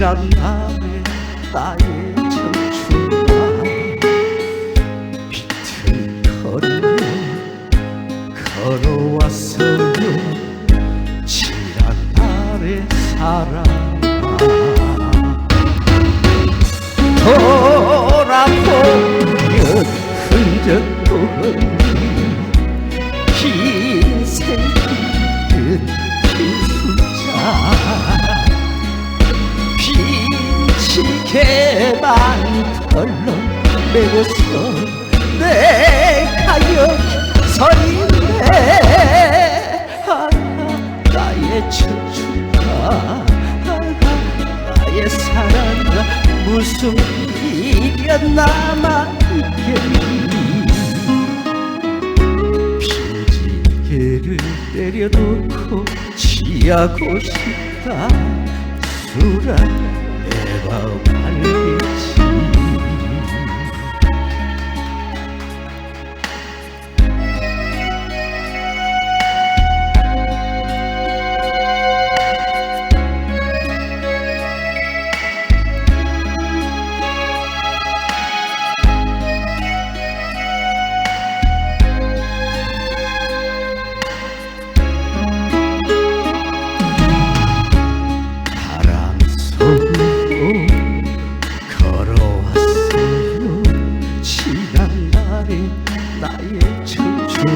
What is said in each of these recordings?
지난 날의 나의 청춘아 비틀거리며 걸어왔어요 지난 날의 사랑아 돌아보면 흔적도 없는 빈치게만 털러 메고서 내가 여기 서 있네 아, 나의 청춘아 나의 사랑아 무슨 미련 남아 있겠니 빈지게를 내려놓고 취하고 싶다. 술아 내 마음 알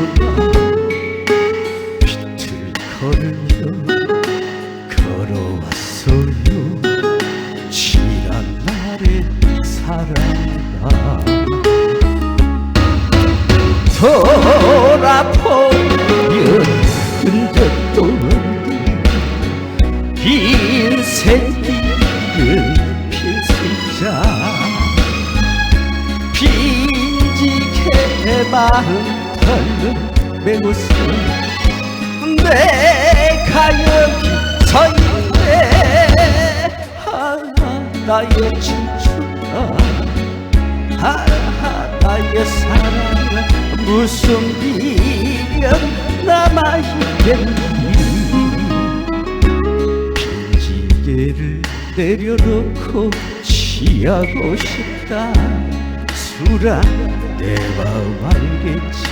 청춘아 비틀거리며 걸어왔어요 지난 날의 사랑아 돌아보면 흔적도 없는 긴 새끼를 필수자. 빈지게 마음 털는 매모습. 내가 여기 서 있네 아, 나의 청춘아 아, 나의 사랑아 무슨 미련 남아있겠니? 빈지게를 내려놓고 취하고 싶다. 술아 내 마음 알겠지.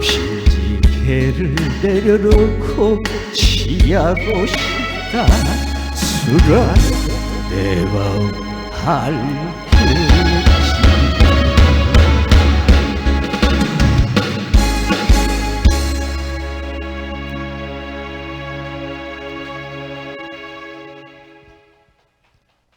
빈지게를 내려놓고 취하고 싶다. 술아 내 마음 알겠지